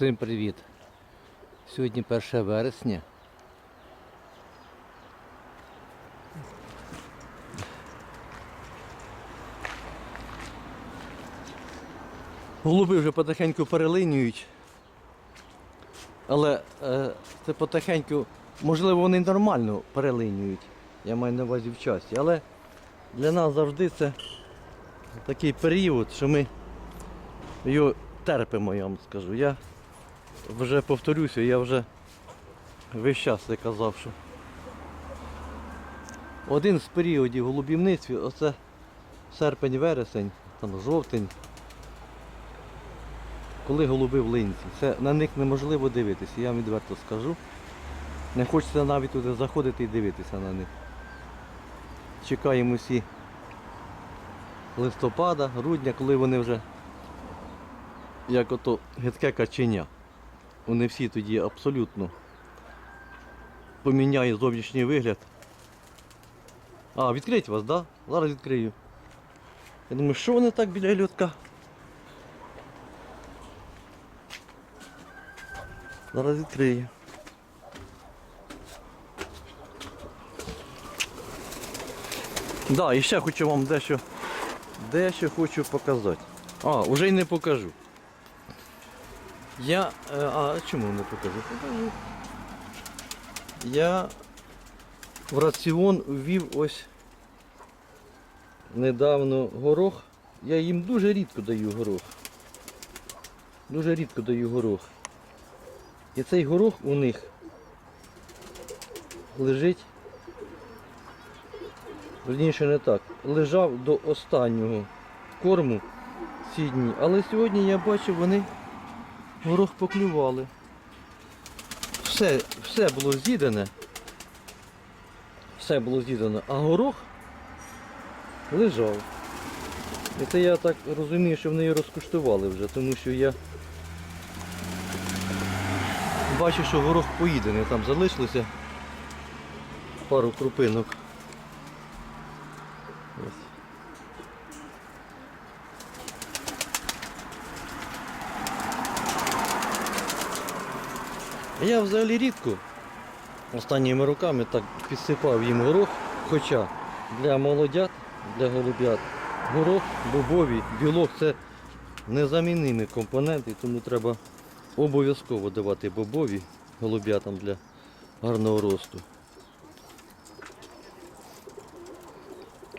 Всім привіт! Сьогодні 1 вересня. Голуби вже потихеньку перелинюють. Але е, це потихеньку, можливо, вони нормально перелинюють. Я маю на увазі в часі. Але для нас завжди це такий період, що ми його терпимо, я вам скажу. Я вже повторюся, я вже весь час це казав, що один з періодів голубівництві, оце серпень-вересень, там жовтень, коли голуби в линці. Це на них неможливо дивитися, я вам відверто скажу. Не хочеться навіть туди заходити і дивитися на них. Чекаємо всі листопада, грудня, коли вони вже як ото гидке каченя. Вони всі тоді абсолютно поміняють зовнішній вигляд. А, відкрить вас, так? Да? Зараз відкрию. Я думаю, що вони так біля льотка? Зараз відкрию. Да, і ще хочу вам дещо, дещо хочу показати. А, вже й не покажу. Я. е, А чому не покажу? Покажу. Я в раціон ввів ось недавно горох. Я їм дуже рідко даю горох. Дуже рідко даю горох. І цей горох у них лежить. Верніше не так. Лежав до останнього корму ці дні. Але сьогодні я бачу, вони горох поклювали. Все, все було з'їдене. Все було з'їдено, а горох лежав. І це я так розумію, що вони його розкуштували вже, тому що я бачу, що горох поїдений, там залишилося пару крупинок. Я взагалі рідко останніми роками так підсипав їм горох, хоча для молодят, для голубят, горох, бобові, білок це незамінні компоненти, тому треба обов'язково давати бобові голубятам для гарного росту.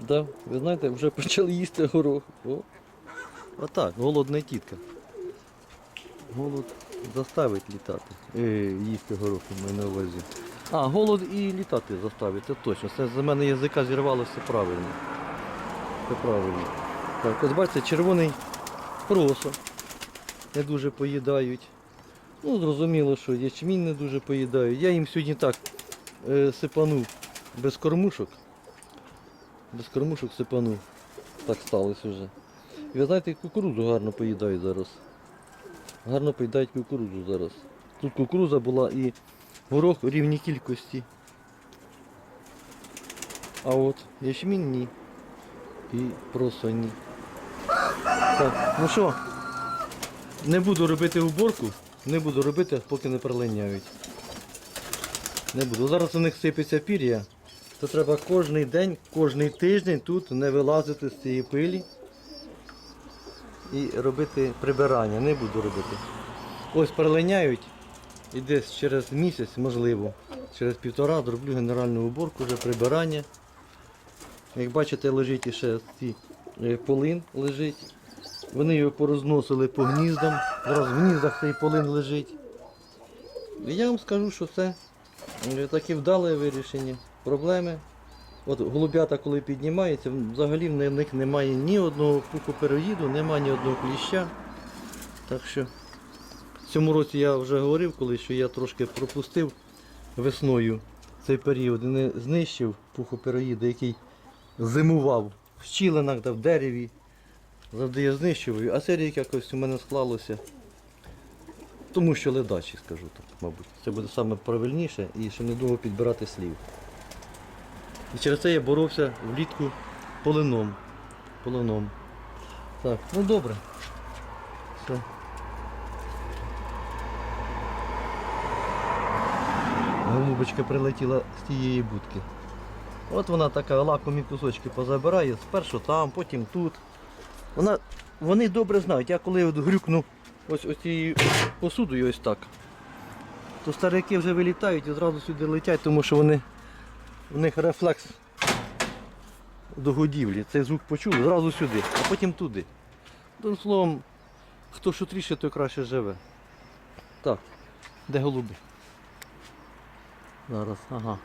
Да, ви знаєте, вже почали їсти горох. О. Отак, голодна тітка. Голод заставить літати. Е, їсти горох у мене на увазі. А, голод і літати заставить, це точно. Це з мене язика зірвалося правильно. Це правильно. Так, ось бачите, червоний просо. Не дуже поїдають. Ну, зрозуміло, що ячмінь не дуже поїдають. Я їм сьогодні так е, сипанув без кормушок. Без кормушок сипанув. Так сталося вже. І ви знаєте, кукурудзу гарно поїдають зараз. Гарно поїдають кукурудзу зараз. Тут кукурудза була і горох в рівній кількості. А от ячмінь ні. І просто ні. Так, ну що, не буду робити уборку, не буду робити, поки не прилиняють. Не буду. Зараз у них сипеться пір'я, то треба кожен день, кожний тиждень тут не вилазити з цієї пилі і робити прибирання. Не буду робити. Ось прилиняють і десь через місяць, можливо, через півтора зроблю генеральну уборку, вже прибирання. Як бачите, лежить іще ці е, полин лежить. Вони його порозносили по гніздам. Зараз в гніздах цей полин лежить. І я вам скажу, що це е, таке вдале вирішення проблеми. От голубята, коли піднімаються, взагалі в них немає ні одного пухопероїду, немає ні одного кліща. Так що в цьому році я вже говорив колись, що я трошки пропустив весною цей період і не знищив пухопероїда, який зимував в щілинах та в дереві. Завжди я знищував, а цей рік якось у мене склалося. Тому що ледачі, скажу так, мабуть. Це буде саме правильніше і ще не довго підбирати слів. І через це я боровся влітку полином. полином. Так, ну добре. Все. Голубочка прилетіла з тієї будки. От вона така лакомі кусочки позабирає, спершу там, потім тут. Вона, Вони добре знають. Я коли грюкну ось цією посудою ось так, то старики вже вилітають і зразу сюди летять, тому що вони в них рефлекс до годівлі. Цей звук почули, зразу сюди, а потім туди. Одним словом, хто шутріше, той краще живе. Так, де голуби? Зараз, ага.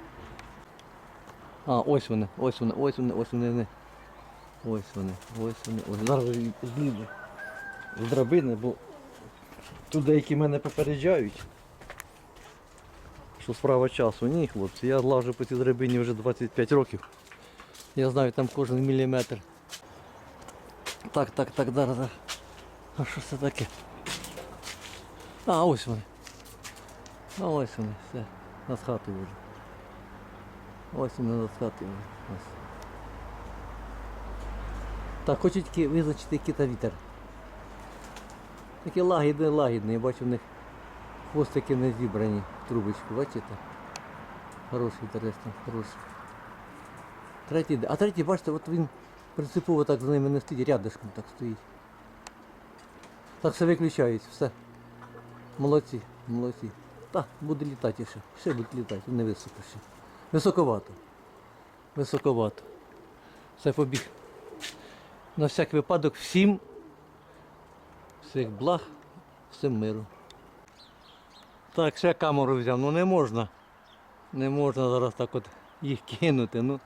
А, ось вони, ось вони, ось вони, ось вони. Ось вони, ось вони. Ось зараз злізу з драбини, бо тут деякі мене попереджають. Що справа часу. Ні, хлопці, я лажу по цій драбині вже 25 років. Я знаю там кожен міліметр. Так, так, так, зараз. зараз. А що це таке? А, ось вони. А ось вони, все. Над хатою вже. Ось вони над хатою. Ось. Так, хочуть визначити який вітер. Такі лагідні, лагідні. Я бачу в них хвостики не зібрані трубочку, бачите? Хороший інтерес там, хороший. Третій, а третій, бачите, от він принципово так за ними не стоїть, рядышком так стоїть. Так все виключається, все. Молодці, молодці. Так, буде літати ще. Ще буде літати, не високо ще. Високовато. Високовато. Все побіг. На всяк випадок всім всіх благ, всім миру. Так, ще камеру взяв, ну не можна. Не можна зараз так от їх кинути. Ну,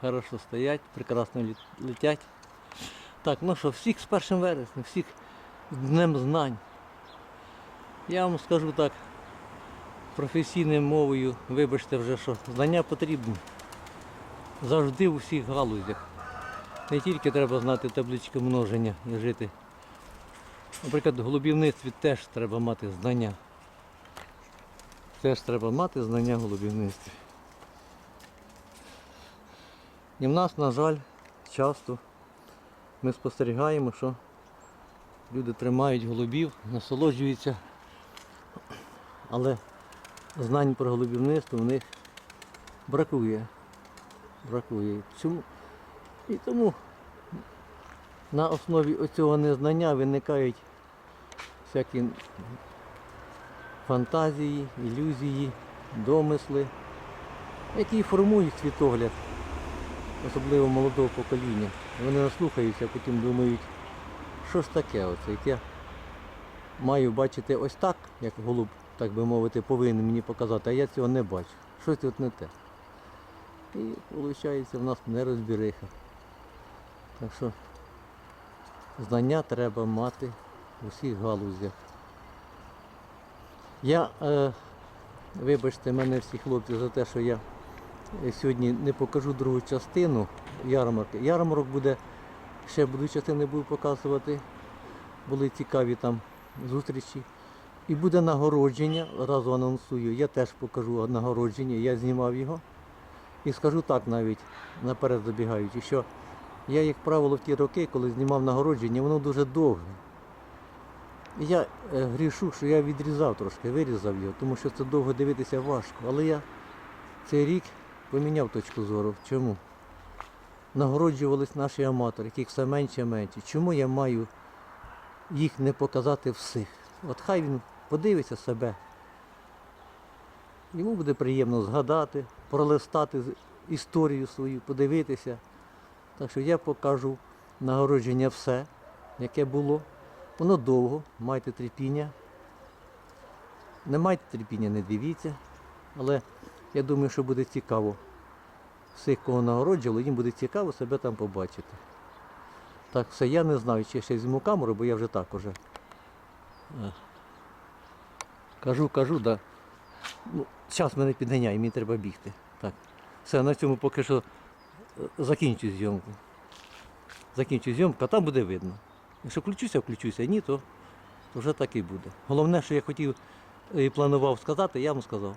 хорошо стоять, прекрасно летять. Так, ну що, всіх з першим вереснем, всіх з Днем знань. Я вам скажу так, професійною мовою, вибачте вже, що знання потрібні. Завжди у всіх галузях. Не тільки треба знати таблички множення і жити. Наприклад, в голубівництві теж треба мати знання. Теж треба мати знання в голубівництві. І в нас, на жаль, часто ми спостерігаємо, що люди тримають голубів, насолоджуються, але знань про голубівництво в них бракує. Бракує. Чому? І тому на основі оцього незнання виникають всякі фантазії, ілюзії, домисли, які формують світогляд, особливо молодого покоління. Вони наслухаються, а потім думають, що ж таке оце, як я маю бачити ось так, як голуб, так би мовити, повинен мені показати, а я цього не бачу. Щось тут не те. І виходить в нас нерозбіриха. Так що знання треба мати у всіх галузях. Я, е, вибачте мене всі хлопці за те, що я е, сьогодні не покажу другу частину ярмарки. Ярмарок буде, ще буду частини буду показувати. Були цікаві там зустрічі. І буде нагородження, разу анонсую, я теж покажу нагородження, я знімав його. І скажу так навіть, наперед забігаючи, що я, як правило, в ті роки, коли знімав нагородження, воно дуже довге. Я е, грішу, що я відрізав трошки, вирізав його, тому що це довго дивитися важко. Але я цей рік поміняв точку зору. Чому? Нагороджувались наші аматори, яких все менше і менше. Чому я маю їх не показати всіх? От хай він подивиться себе. Йому буде приємно згадати, пролистати історію свою, подивитися. Так що я покажу нагородження все, яке було. Воно довго, майте терпіння. Не майте терпіння, не дивіться. Але я думаю, що буде цікаво. Всіх, кого нагороджували, їм буде цікаво себе там побачити. Так, все, я не знаю, чи я ще візьму камеру, бо я вже так уже. е, Кажу, кажу, да. Ну, час мене підганяє, мені треба бігти. Так. Все, на цьому поки що е, закінчу зйомку. Закінчу зйомку, а там буде видно. Якщо включуся, включуся, ні, то, вже так і буде. Головне, що я хотів і планував сказати, я вам сказав.